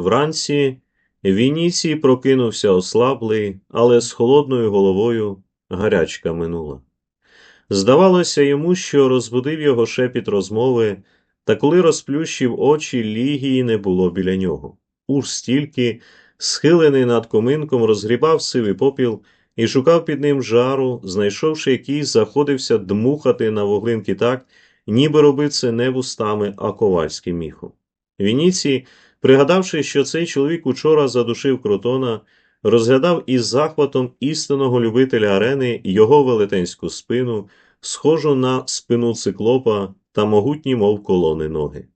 Вранці Вініцій прокинувся ослаблий, але з холодною головою гарячка минула. Здавалося йому, що розбудив його шепіт розмови, та коли розплющив очі, лігії не було біля нього. Уж стільки, схилений над коминком, розгрібав сивий попіл і шукав під ним жару, знайшовши який, заходився дмухати на вуглинки так, ніби робив це не вустами, а ковальським міхом. Вініцій, пригадавши, що цей чоловік учора задушив кротона, розглядав із захватом істинного любителя арени його велетенську спину, схожу на спину циклопа та могутні, мов колони ноги.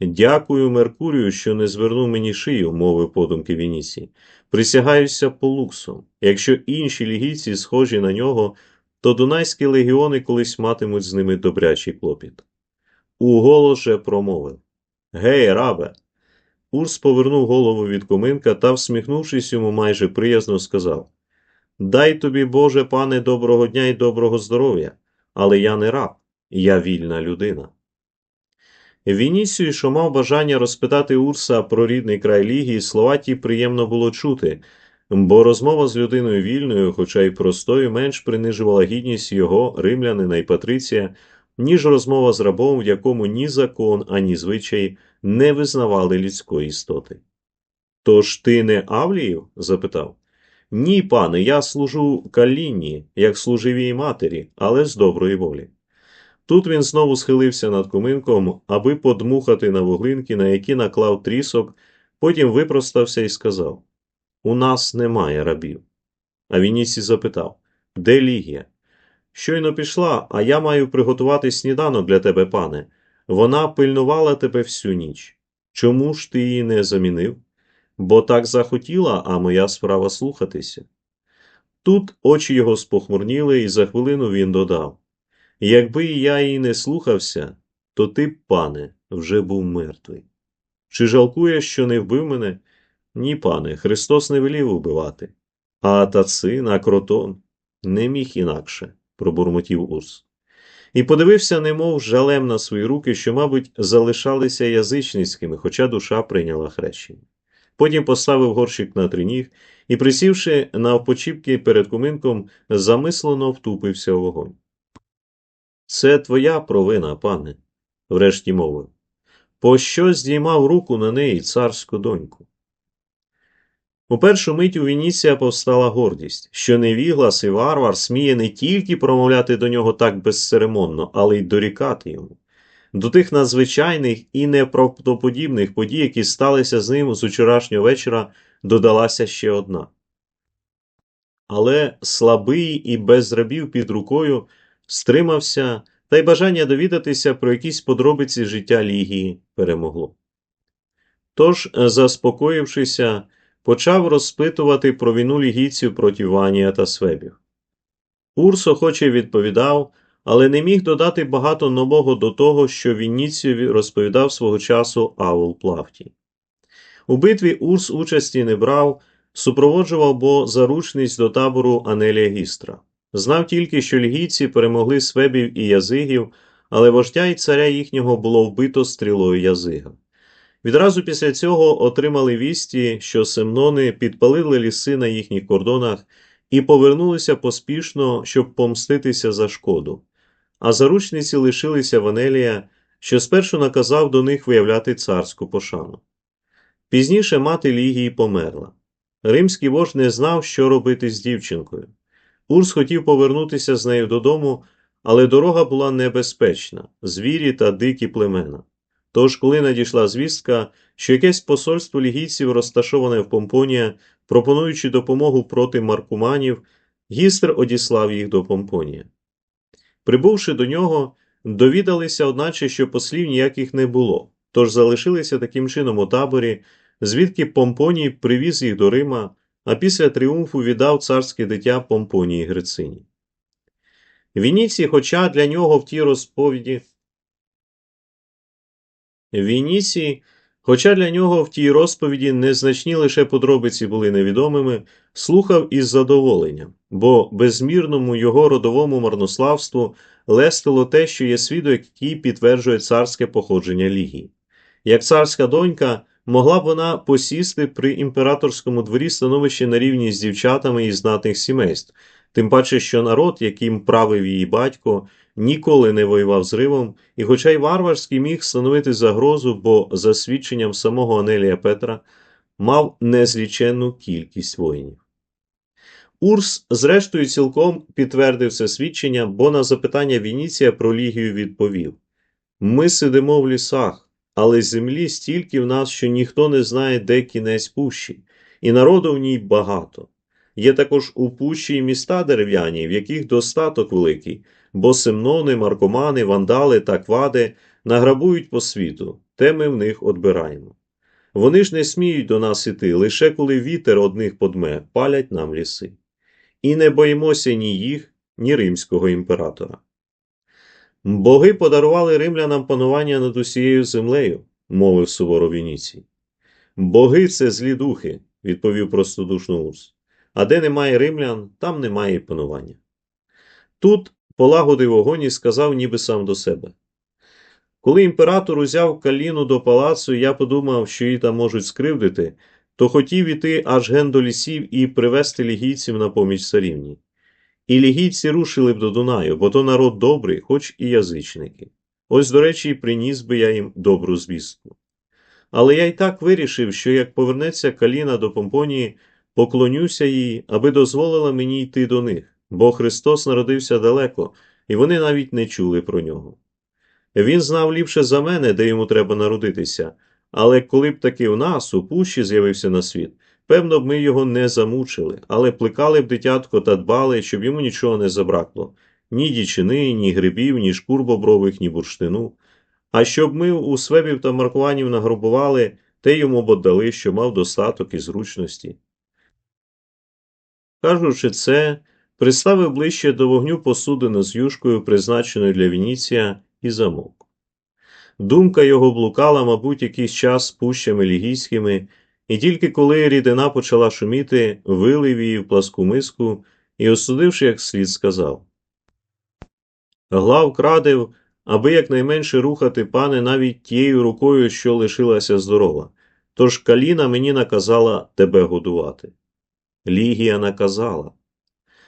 Дякую, Меркурію, що не звернув мені шию, мовив подумки Вінісі. Присягаюся по. Якщо інші лігійці схожі на нього, то дунайські легіони колись матимуть з ними добрячий клопіт. Уголос же промовив Гей, рабе! Урс повернув голову від коминка та, всміхнувшись йому майже приязно, сказав Дай тобі, Боже, пане, доброго дня і доброго здоров'я, але я не раб, я вільна людина. Вінісію, що мав бажання розпитати Урса про рідний край Лігії, слова ті приємно було чути, бо розмова з людиною вільною, хоча й простою, менш принижувала гідність його, римлянина і патриція, ніж розмова з рабом, в якому ні закон, ані звичай не визнавали людської істоти. Тож ти не Авліїв? запитав. Ні, пане, я служу Каліні, як служив її матері, але з доброї волі. Тут він знову схилився над коминком, аби подмухати на вуглинки, на які наклав трісок, потім випростався і сказав У нас немає рабів. А Вінісі запитав Де Лігія? Щойно пішла, а я маю приготувати сніданок для тебе, пане. Вона пильнувала тебе всю ніч. Чому ж ти її не замінив? Бо так захотіла, а моя справа слухатися. Тут очі його спохмурніли, і за хвилину він додав Якби я її не слухався, то ти, пане, вже був мертвий. Чи жалкуєш, що не вбив мене? Ні, пане, Христос не велів убивати. А Тацин, кротон не міг інакше, пробурмотів Урс. І подивився, немов жалем на свої руки, що, мабуть, залишалися язичницькими, хоча душа прийняла хрещення. Потім поставив горщик на триніг і, присівши навпочіпки перед куминком, замислено втупився в вогонь. Це твоя провина, пане, врешті мовив. Пощо здіймав руку на неї царську доньку? У першу мить у Вінісія повстала гордість, що невіглас і варвар сміє не тільки промовляти до нього так безцеремонно, але й дорікати йому. До тих надзвичайних і неправдоподібних подій, які сталися з ним з учорашнього вечора, додалася ще одна. Але слабий і без рабів під рукою стримався, та й бажання довідатися про якісь подробиці життя Лігії перемогло. Тож, заспокоївшися, почав розпитувати про війну лігійців проти Ванія та Свебів. Урс охоче відповідав, але не міг додати багато нового до того, що Вінніціві розповідав свого часу Аул Плавтій. У битві Урс участі не брав, супроводжував бо заручність до табору Анелія Гістра. Знав тільки, що лігійці перемогли свебів і язигів, але вождя й царя їхнього було вбито стрілою язига. Відразу після цього отримали вісті, що семнони підпалили ліси на їхніх кордонах і повернулися поспішно, щоб помститися за шкоду. А заручниці лишилися Ванелія, що спершу наказав до них виявляти царську пошану. Пізніше мати Лігії померла. Римський вождь не знав, що робити з дівчинкою. Урс хотів повернутися з нею додому, але дорога була небезпечна звірі та дикі племена. Тож, коли надійшла звістка, що якесь посольство лігійців розташоване в Помпонія, пропонуючи допомогу проти маркуманів, гістр одіслав їх до Помпонія. Прибувши до нього, довідалися, одначе, що послів ніяких не було, тож залишилися таким чином у таборі, звідки Помпоній привіз їх до Рима, а після тріумфу віддав царське дитя Помпонії Грицині. Вініцій, хоча для нього в тій розповіді Вінісі, хоча для нього в тій розповіді незначні лише подробиці були невідомими, слухав із задоволенням, бо безмірному його родовому марнославству лестило те, що є свідок, який підтверджує царське походження Лігії. Як царська донька могла б вона посісти при імператорському дворі становище на рівні з дівчатами із знатних сімейств, тим паче, що народ, яким правив її батько, ніколи не воював з Римом, і хоча й варварський міг становити загрозу, бо, за свідченням самого Анелія Петра, мав незліченну кількість воїнів. Урс, зрештою, цілком підтвердив це свідчення, бо на запитання Вініція про Лігію відповів: Ми сидимо в лісах, але землі стільки в нас, що ніхто не знає, де кінець пущі, і народу в ній багато. Є також у пущі й міста дерев'яні, в яких достаток великий, бо семнони, маркомани, вандали та квади награбують по світу, те ми в них одбираємо. Вони ж не сміють до нас іти, лише коли вітер одних подме, палять нам ліси. І не боїмося ні їх, ні римського імператора. Боги подарували римлянам панування над усією землею, мовив суворо Вініцій. Боги це злі духи, відповів простодушно Урс. А де немає римлян, там немає панування. Тут полагодив огонь і сказав ніби сам до себе. Коли імператор узяв каліну до палацу, я подумав, що її там можуть скривдити, то хотів іти аж ген до лісів і привезти лігійців на поміч царівні. І лігійці рушили б до Дунаю, бо то народ добрий, хоч і язичники. Ось, до речі, приніс би я їм добру звістку. Але я й так вирішив, що як повернеться каліна до Помпонії, поклонюся їй, аби дозволила мені йти до них, бо Христос народився далеко, і вони навіть не чули про нього. Він знав ліпше за мене, де йому треба народитися, але коли б таки в нас, у пущі, з'явився на світ, певно б ми його не замучили, але плекали б дитятко та дбали, щоб йому нічого не забракло ні дічини, ні грибів, ні шкур бобрових, ні бурштину. А щоб ми у свебів та маркуванів награбували, те йому б отдали, що мав достаток і зручності. Кажучи це, приставив ближче до вогню посудину з юшкою, призначеною для Вініція, і замовк. Думка його блукала, мабуть, якийсь час пущами лігійськими, і тільки коли рідина почала шуміти, вилив її в пласку миску і, осудивши як слід, сказав Глав крадив, аби якнайменше рухати пане навіть тією рукою, що лишилася здорова. Тож каліна мені наказала тебе годувати. Лігія наказала.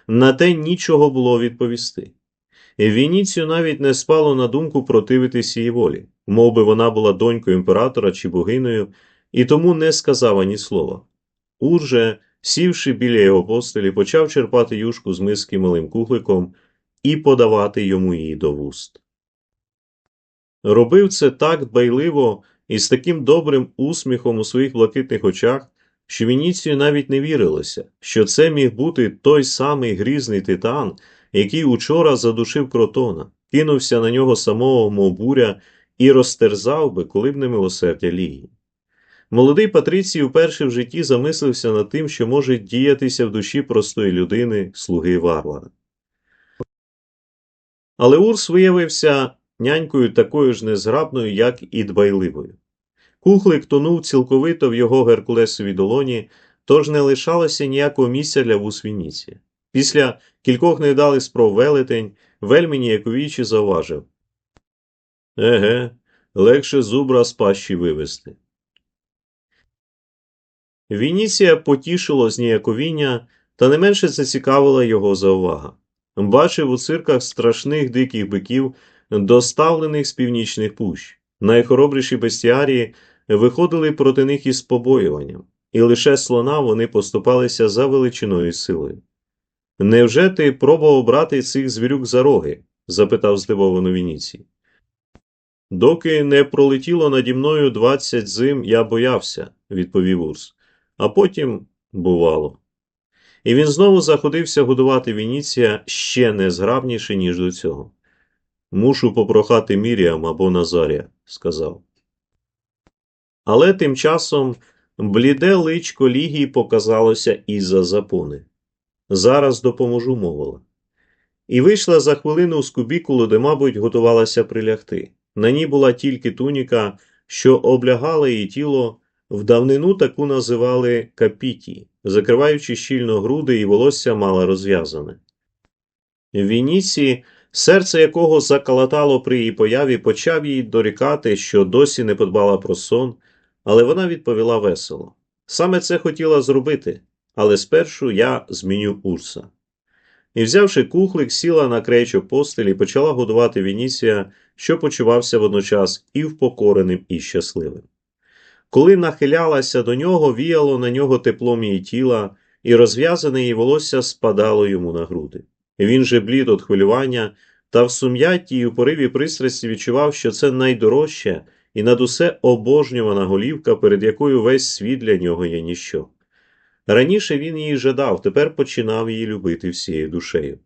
На те нічого було відповісти. Вініцію навіть не спало на думку противитись її волі, мов би вона була донькою імператора чи богинею, і тому не сказав ані слова. Урже, сівши біля його постелі, почав черпати юшку з миски малим кухликом і подавати йому її до вуст. Робив це так дбайливо і з таким добрим усміхом у своїх блакитних очах, що Вініцію навіть не вірилося, що це міг бути той самий грізний титан, який учора задушив кротона, кинувся на нього самого, мов буря, і розтерзав би, коли б не милосердя Лії. Молодий Патрицій вперше в житті замислився над тим, що може діятися в душі простої людини, слуги варвара. Але Урс виявився нянькою такою ж незграбною, як і дбайливою. Кухлик тонув цілковито в його геркулесовій долоні, тож не лишалося ніякого місця для вус Вініція. Після кількох невдалих спроб велетень вельми ніяковічі зауважив Еге, легше зубра з пащі вивести. Вініція потішило зніяковіння, та не менше зацікавила його заувага. Бачив у цирках страшних диких биків, доставлених з північних пущ. Найхоробріші бестіарії виходили проти них із побоюванням, і лише слона вони поступалися за величиною силою. Невже ти пробував брати цих звірюк за роги? запитав здивовано Вініцій. Доки не пролетіло наді мною двадцять зим, я боявся, відповів Урс, а потім бувало. І він знову заходився годувати Вініція ще незграбніше, ніж до цього. Мушу попрохати Міріам або Назарія, сказав. Але тим часом бліде личко Лігії показалося із-за запони. Зараз допоможу, мовила. І вийшла за хвилину з кубікулу, де, мабуть, готувалася прилягти. На ній була тільки туніка, що облягала її тіло, в давнину таку називали капіті, закриваючи щільно груди і волосся мало розв'язане. Вініці, серце якого закалатало при її появі, почав їй дорікати, що досі не подбала про сон, Але вона відповіла весело. Саме це хотіла зробити, але спершу я зміню Урса. І, взявши кухлик, сіла на кречок постелі і почала годувати Вінісія, що почувався водночас і впокореним, і щасливим. Коли нахилялася до нього, віяло на нього теплом її тіла, і розв'язане її волосся спадало йому на груди. Він же блід від хвилювання, та в сум'ятті і у пориві пристрасті відчував, що це найдорожче і над усе обожнювана голівка, перед якою весь світ для нього є ніщо. Раніше він її жадав, тепер починав її любити всією душею.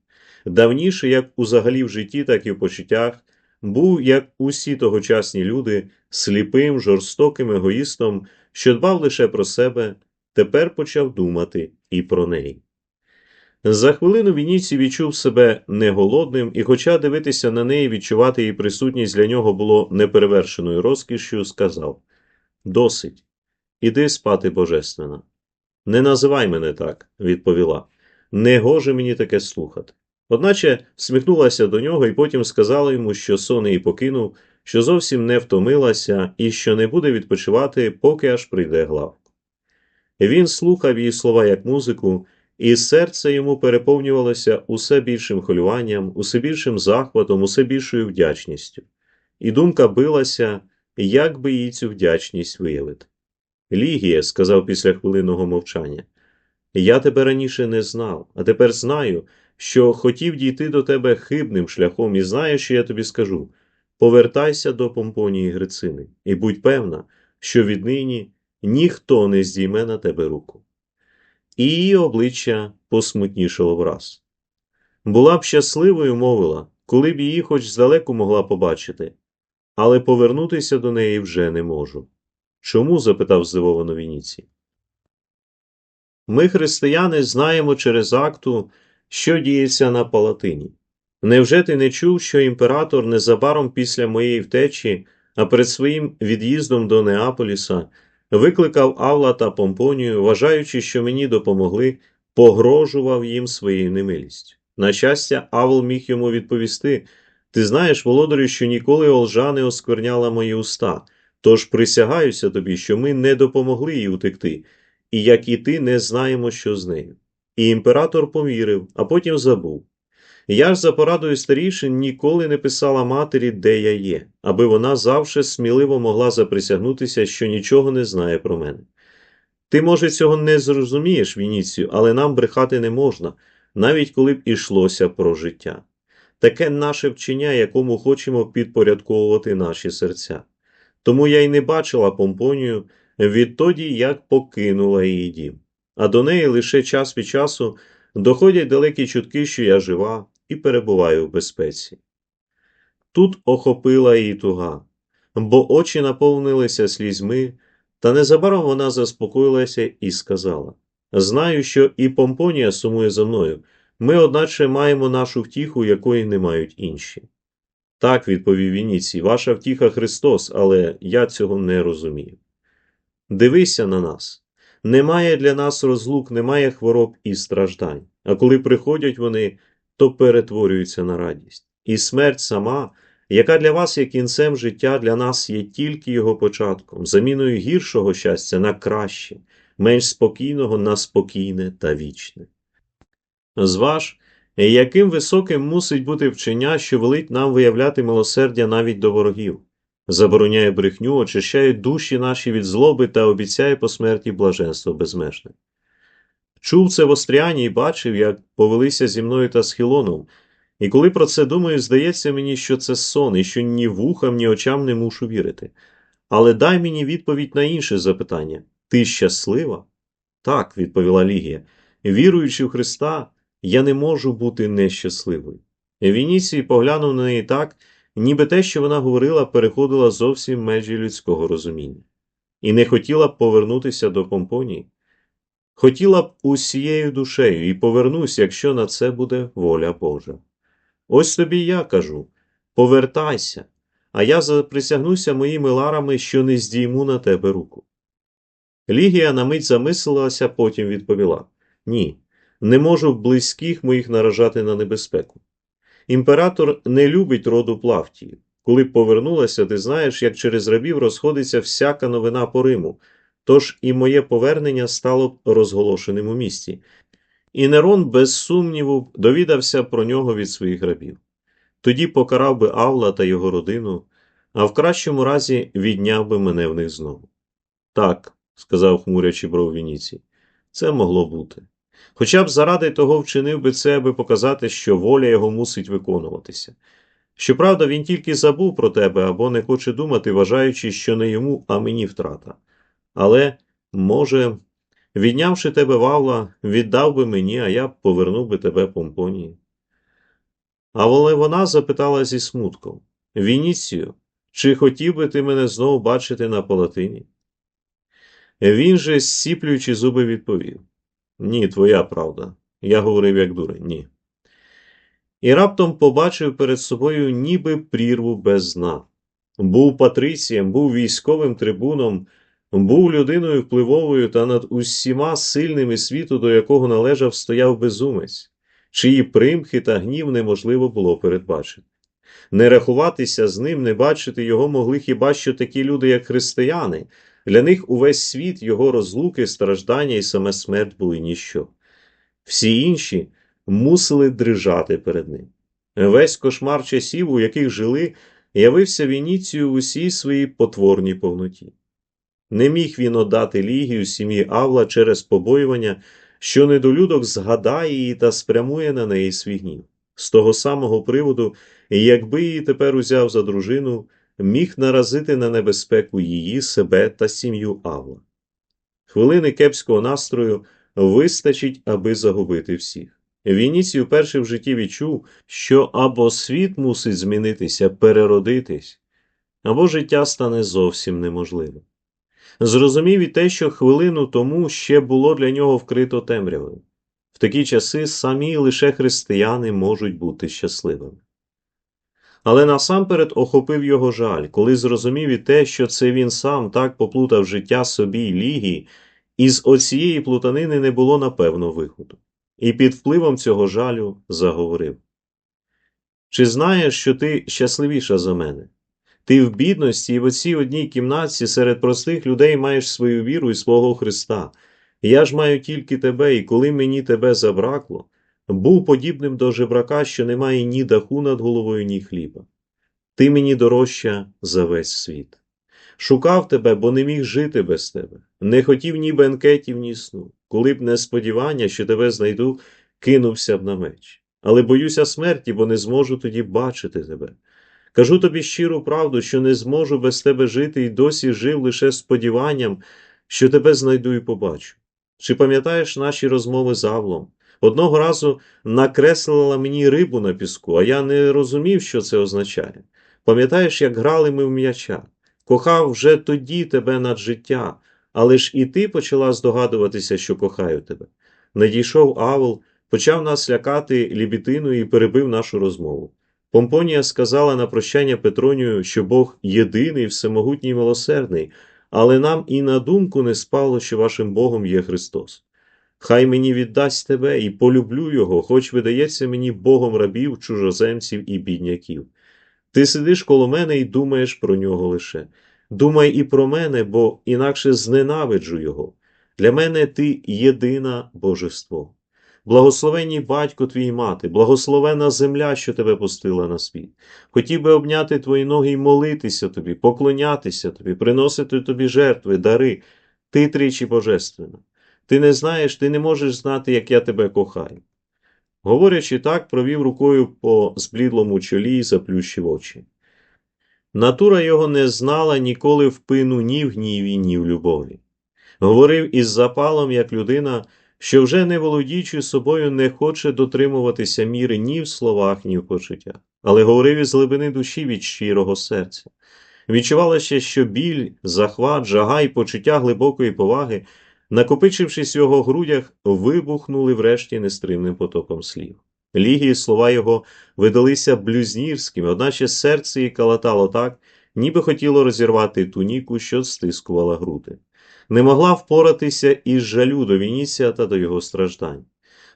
Давніше, як узагалі в житті, так і в почуттях, був, як усі тогочасні люди, сліпим, жорстоким егоїстом, що дбав лише про себе, тепер почав думати і про неї. За хвилину Вініцій відчув себе неголодним, і, хоча дивитися на неї, відчувати її присутність для нього було неперевершеною розкішшю, сказав Досить, іди спати божественно. Не називай мене так, відповіла. Не гоже мені таке слухати. Одначе всміхнулася до нього і потім сказала йому, що сон її покинув, що зовсім не втомилася і що не буде відпочивати, поки аж прийде главку. Він слухав її слова як музику, і серце йому переповнювалося усе більшим хвилюванням, усе більшим захватом, усе більшою вдячністю. І думка билася, як би їй цю вдячність виявити. Лігія, сказав після хвилинного мовчання, я тебе раніше не знав, а тепер знаю, що хотів дійти до тебе хибним шляхом і знаю, що я тобі скажу. Повертайся до Помпонії Грицини і будь певна, що віднині ніхто не здійме на тебе руку. І її обличчя посмутнішало враз. Була б щасливою, мовила, коли б її хоч здалеку могла побачити, але повернутися до неї вже не можу. Чому? запитав здивовано Вініці. Ми, християни, знаємо через акту, що діється на палатині. Невже ти не чув, що імператор незабаром після моєї втечі, а перед своїм від'їздом до Неаполіса, викликав Авла та Помпонію, вважаючи, що мені допомогли, погрожував їм своєю немилістю. На щастя, Авл міг йому відповісти Ти знаєш, володарю, що ніколи олжа не оскверняла мої уста, тож присягаюся тобі, що ми не допомогли їй утекти, і як і ти не знаємо, що з нею. І імператор повірив, а потім забув. Я ж за порадою старішин ніколи не писала матері, де я є, аби вона завше сміливо могла заприсягнутися, що нічого не знає про мене. Ти, може, цього не зрозумієш, Вініцію, але нам брехати не можна, навіть коли б ішлося про життя. Таке наше вчення, якому хочемо підпорядковувати наші серця. Тому я й не бачила Помпонію відтоді, як покинула її дім. А до неї лише час від часу доходять далекі чутки, що я жива і перебуваю в безпеці. Тут охопила її туга, бо очі наповнилися слізьми, та незабаром вона заспокоїлася і сказала Знаю, що і Помпонія сумує за мною. Ми, одначе, маємо нашу втіху, якої не мають інші. Так, відповів Вініцій, ваша втіха Христос, але я цього не розумію. Дивися на нас. Немає для нас розлук, немає хвороб і страждань, а коли приходять вони, то перетворюються на радість. І смерть сама, яка для вас є кінцем життя, для нас є тільки його початком, заміною гіршого щастя на краще, менш спокійного на спокійне та вічне. Зваж, яким високим мусить бути вчення, що велить нам виявляти милосердя навіть до ворогів, забороняє брехню, очищає душі наші від злоби та обіцяє по смерті блаженство безмежне. Чув це в Остріані і бачив, як повелися зі мною та схилоном, і коли про це думаю, здається мені, що це сон, і що ні вухам, ні очам не мушу вірити. Але дай мені відповідь на інше запитання ти щаслива? Так, відповіла Лігія. Віруючи в Христа, я не можу бути нещасливою. Вінісій поглянув на неї так, ніби те, що вона говорила, переходило зовсім межі людського розуміння, і не хотіла повернутися до Помпонії. Хотіла б усією душею і повернусь, якщо на це буде воля Божа. Ось тобі я кажу повертайся, а я заприсягнуся моїми ларами, що не здійму на тебе руку. Лігія на мить замислилася, потім відповіла Ні, не можу близьких моїх наражати на небезпеку. Імператор не любить роду Плавтії. коли повернулася, ти знаєш, як через рабів розходиться всяка новина по Риму, тож і моє повернення стало б розголошеним у місті. І Нерон, без сумніву, довідався про нього від своїх рабів. Тоді покарав би Авла та його родину, а в кращому разі відняв би мене в них знову. Так, сказав хмурячи бров Вініцій, це могло бути. Хоча б заради того вчинив би це, аби показати, що воля його мусить виконуватися. Щоправда, він тільки забув про тебе або не хоче думати, вважаючи, що не йому, а мені втрата. Але, може, віднявши тебе Вавла, віддав би мені, а я б повернув би тебе Помпонії. Але вона запитала зі смутком Вініцію, чи хотів би ти мене знову бачити на палатині? Він же, зсіплюючи зуби, відповів Ні, твоя правда. Я говорив, як дурень, ні. І раптом побачив перед собою ніби прірву без дна. Був патрицієм, був військовим трибуном, був людиною впливовою та над усіма сильними світу, до якого належав, стояв безумець, чиї примхи та гнів неможливо було передбачити. Не рахуватися з ним, не бачити його могли хіба що такі люди, як християни. Для них увесь світ, його розлуки, страждання і саме смерть були ніщо. Всі інші мусили дрижати перед ним. Весь кошмар часів, у яких жили, явився Вініцію в усій своїй потворній повноті. Не міг він отдати лігію сім'ї Авла через побоювання, що недолюдок згадає її та спрямує на неї свій гнів. З того самого приводу, якби її тепер узяв за дружину, міг наразити на небезпеку її, себе та сім'ю Авла. Хвилини кепського настрою вистачить, аби загубити всіх. Вініцій вперше в житті відчув, що або світ мусить змінитися, переродитись, або життя стане зовсім неможливим. Зрозумів і те, що хвилину тому ще було для нього вкрито темрявою. В такі часи самі лише християни можуть бути щасливими. Але насамперед охопив його жаль, коли зрозумів і те, що це він сам так поплутав життя собі й лігії, і з оцієї плутанини не було напевно виходу. І під впливом цього жалю заговорив: Чи знаєш, що ти щасливіша за мене? Ти в бідності і в оцій одній кімнаті серед простих людей маєш свою віру і свого Христа. Я ж маю тільки тебе, і коли мені тебе забракло, був подібним до жебрака, що не має ні даху над головою, ні хліба. Ти мені дорожча за весь світ. Шукав тебе, бо не міг жити без тебе, не хотів ні бенкетів, ні сну. Коли б не сподівання, що тебе знайду, кинувся б на меч. Але боюся смерті, бо не зможу тоді бачити тебе. Кажу тобі щиру правду, що не зможу без тебе жити і досі жив лише сподіванням, що тебе знайду і побачу. Чи пам'ятаєш наші розмови з Авлом? Одного разу накреслила мені рибу на піску, а я не розумів, що це означає. Пам'ятаєш, як грали ми в м'яча? Кохав вже тоді тебе над життя, але ж і ти почала здогадуватися, що кохаю тебе. Надійшов Авл, почав нас лякати лібітиною і перебив нашу розмову. Помпонія сказала на прощання Петронію, що Бог єдиний, всемогутній милосердний, але нам і на думку не спало, що вашим Богом є Христос. Хай мені віддасть тебе і полюблю його, хоч видається мені Богом рабів, чужоземців і бідняків. Ти сидиш коло мене і думаєш про нього лише. Думай і про мене, бо інакше зненавиджу його. Для мене ти єдине божество. Благословенні батько твій мати, благословена земля, що тебе пустила на світ. Хотів би обняти твої ноги і молитися тобі, поклонятися тобі, приносити тобі жертви, дари, ти тричі божественна. Ти не знаєш, ти не можеш знати, як я тебе кохаю. Говорячи так, провів рукою по зблідлому чолі і заплющив очі. Натура його не знала ніколи впину ні в гніві, ні в любові. Говорив із запалом, як людина, що вже не володіючи собою, не хоче дотримуватися міри ні в словах, ні в почуттях, але говорив із глибини душі від щирого серця. Відчувалося, що біль, захват, жага і почуття глибокої поваги, накопичившись в його грудях, вибухнули врешті нестримним потоком слів. Лігії слова його видалися блюзнірськими, одначе серце її калатало так, ніби хотіло розірвати туніку, що стискувала груди. Не могла впоратися із жалю до Вініція та до його страждань.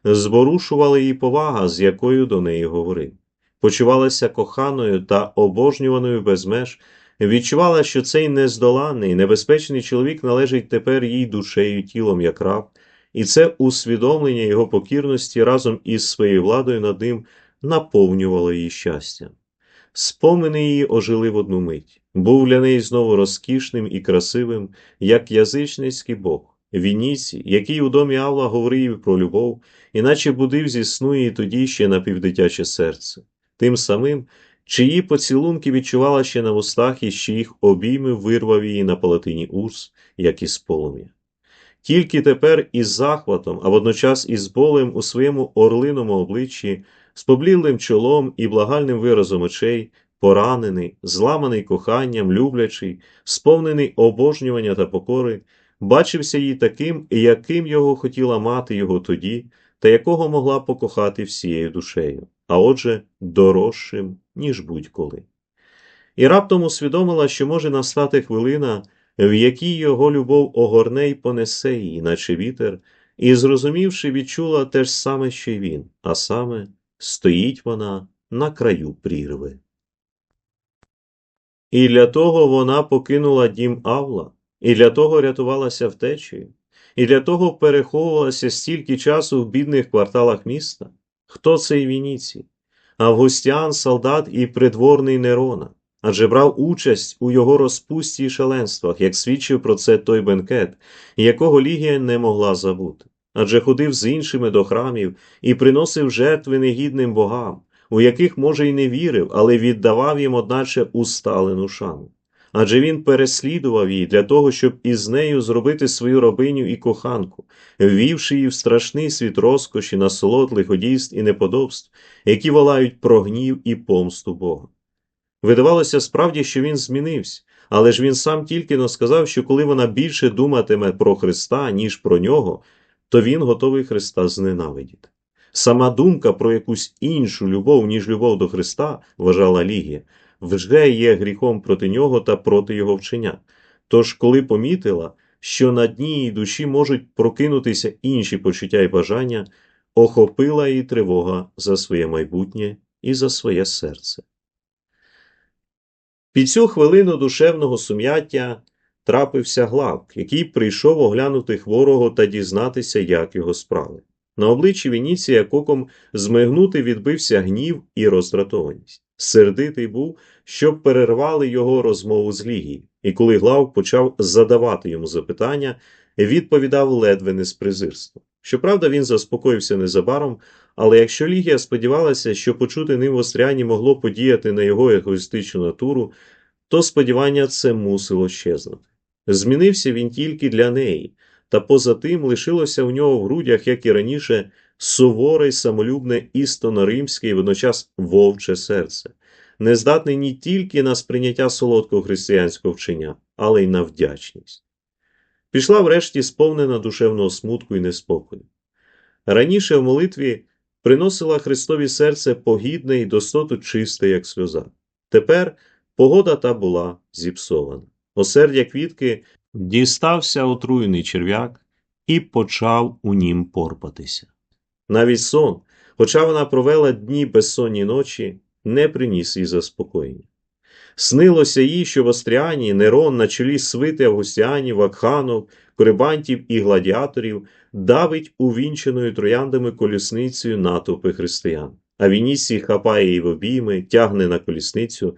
Зборушувала її повага, з якою до неї говорив. почувалася коханою та обожнюваною без меж, відчувала, що цей нездоланний, небезпечний чоловік належить тепер їй душею і тілом як раб, і це усвідомлення його покірності разом із своєю владою над ним наповнювало її щастям. Спомини її ожили в одну мить. Був для неї знову розкішним і красивим, як язичницький бог. Вініці, який у домі Авла говорив про любов, іначе будив зі сну її тоді ще напівдитяче серце. Тим самим, чиї поцілунки відчувала ще на вустах і ще їх обійми вирвав її на палатині урс, як із полум'я. Тільки тепер із захватом, а водночас із болем у своєму орлиному обличчі, з поблілим чолом і благальним виразом очей, поранений, зламаний коханням, люблячий, сповнений обожнювання та покори, бачився їй таким, яким його хотіла мати його тоді, та якого могла покохати всією душею, а отже, дорожчим, ніж будь-коли. І раптом усвідомила, що може настати хвилина, в якій його любов огорне й понесе її, наче вітер, і, зрозумівши, відчула те ж саме, що й він, а саме стоїть вона на краю прірви. І для того вона покинула дім Авла, і для того рятувалася втечею, і для того переховувалася стільки часу в бідних кварталах міста. Хто цей Вініцій? Августіан, солдат і придворний Нерона, адже брав участь у його розпусті і шаленствах, як свідчив про це той бенкет, якого Лігія не могла забути. Адже ходив з іншими до храмів і приносив жертви негідним богам, у яких, може, й не вірив, але віддавав їм, одначе, усталену шану. Адже він переслідував її для того, щоб із нею зробити свою рабиню і коханку, ввівши її в страшний світ розкоші, насолод, лиходійств і неподобств, які волають про гнів і помсту Бога. Видавалося справді, що він змінився, але ж він сам тільки но сказав, що коли вона більше думатиме про Христа, ніж про нього, то він готовий Христа зненавидіти. Сама думка про якусь іншу любов, ніж любов до Христа, вважала Лігія, вже є гріхом проти нього та проти його вчення. Тож, коли помітила, що на дні її душі можуть прокинутися інші почуття і бажання, охопила її тривога за своє майбутнє і за своє серце. Під цю хвилину душевного сум'яття трапився главк, який прийшов оглянути хворого та дізнатися, як його справи. На обличчі Вініція коком змигнути відбився гнів і роздратованість. Сердитий був, щоб перервали його розмову з Лігії, і коли глав почав задавати йому запитання, відповідав ледве не з презирством. Щоправда, він заспокоївся незабаром, але якщо Лігія сподівалася, що почути ним в Остряні могло подіяти на його егоїстичну натуру, то сподівання це мусило щезнути. Змінився він тільки для неї, та поза тим лишилося в нього в грудях, як і раніше, суворе й самолюбне істоно-римське і водночас вовче серце, нездатне ні тільки на сприйняття солодкого християнського вчення, але й на вдячність. Пішла врешті сповнена душевного смутку і неспокою. Раніше в молитві приносила Христові серце погідне і достоту чисте, як сльоза. Тепер погода та була зіпсована. Осердя квітки дістався отруєний черв'як і почав у нім порпатися. Навіть сон, хоча вона провела дні безсонні ночі, не приніс їй заспокоєння. Снилося їй, що в Остріані Нерон на чолі свити Августіанів, Вакханов, Корибантів і гладіаторів давить увінченою трояндами колісницею натовпи християн, а Вінісій хапає її в обійми, тягне на колісницю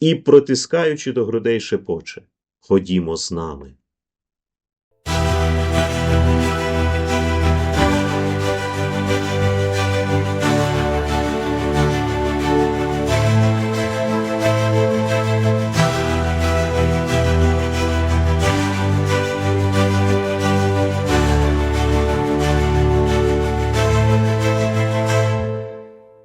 і, протискаючи до грудей, шепоче Ходімо з нами.